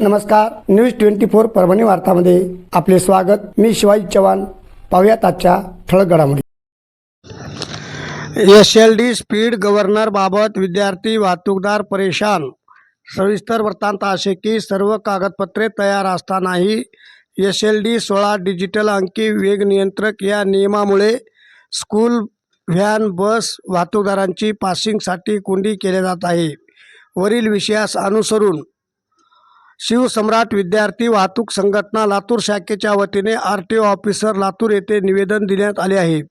नमस्कार. News twenty four Parbhani वार्तामध्ये आपले स्वागत. मी शिवाजी चव्हाण. पाहुयात आजच्या ठळक घडामोडी. S L D speed governor बाबत विद्यार्थी वाहतूकदार परेशान. सविस्तर वृत्तांत असे की सर्व कागदपत्रे तयार असतानाही एस एल डी सोळा डिजिटल अंकी वेग नियंत्रक या नियमामुळे स्कूल व्हॅन बस वाहतूकदारांची पासिंगसाठी कोंडी केले जात आहे. वरील विषयास अनुसरून शिवसम्राट विद्यार्थी वाहतूक संघटना लातूर शाखेच्या वतीने R T O officer Latur येथे निवेदन देण्यात आले आहे.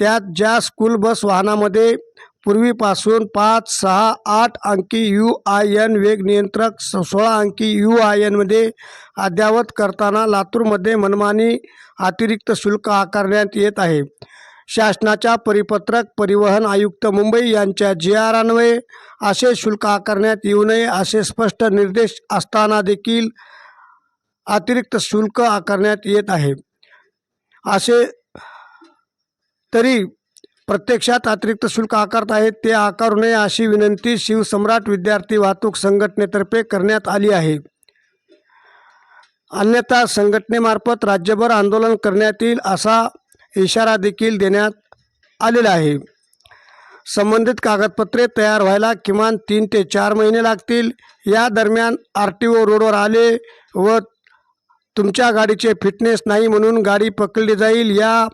त्यात ज्या स्कूल बस वाहनामध्ये पूर्वीपासून पाच सहा आठ अंकी यू आय एन वेग नियंत्रक स- सोळा अंकी यू आय एनमध्ये अद्ययावत करताना लातूरमध्ये मनमानी अतिरिक्त शुल्क आकारण्यात येत आहे. शासनाच्या परिपत्रक परिवहन आयुक्त मुंबई यांच्या जी आर अन्वये असे शुल्क आकारण्यात येऊ नये असे स्पष्ट निर्देश असताना देखील अतिरिक्त शुल्क आकारण्यात येत आहे. असे तरी प्रत्यक्षात अतिरिक्त शुल्क आकारत आहेत ते आकारू नये अशी विनंती शिवसम्राट विद्यार्थी वाहतूक संघटनेतर्फे करण्यात आली आहे. अन्यथा संघटनेमार्फत राज्यभर आंदोलन करण्यात येईल असा इशारा देखील देण्यात आलेला आहे. संबंधित कागदपत्रे तयार व्हायला किमान तीन ते चार महिने लागतील. या दरम्यान आर टी ओ रोडवर आले व तुमच्या गाडीचे फिटनेस नाही म्हणून गाडी पकडली जाईल. या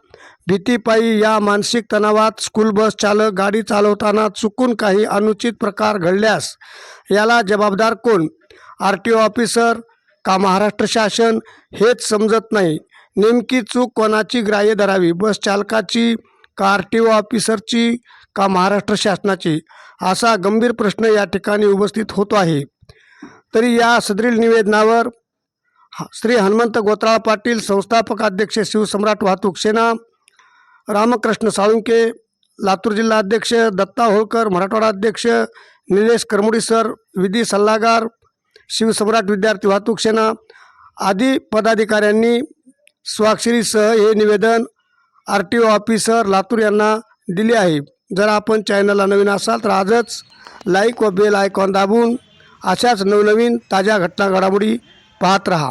भीतीपायी या मानसिक तणावात स्कूल बस चालक गाडी चालवताना चुकून काही अनुचित प्रकार घडल्यास याला जबाबदार कोण? आर टी ओ ऑफिसर का महाराष्ट्र शासन? हेच समजत नाही. नेमकी चूक कोणाची ग्राह्य धरावी? बस चालकाची का आर टी ओ ऑफिसरची का महाराष्ट्र शासनाची? असा गंभीर प्रश्न या ठिकाणी उपस्थित होतो आहे. तरी या सदरील निवेदनावर श्री हनुमंत गोत्राळ पाटील संस्थापक अध्यक्ष शिवसम्राट वाहतूक सेना रामकृष्ण साळुंके लातूर जिल्हा अध्यक्ष दत्ता होळकर मराठवाडा अध्यक्ष निलेश करमुडी सर विधी सल्लागार शिवसम्राट विद्यार्थी वाहतूक सेना आदी पदाधिकाऱ्यांनी स्वाक्षरीसह हे निवेदन R T O officer Latur यांना दिले आहे. जर आपण चॅनलला नवीन असाल तर आजच लाईक व बेल आयकॉन दाबून अशाच नवनवीन ताज्या घटना घडामोडी पाहत राहा.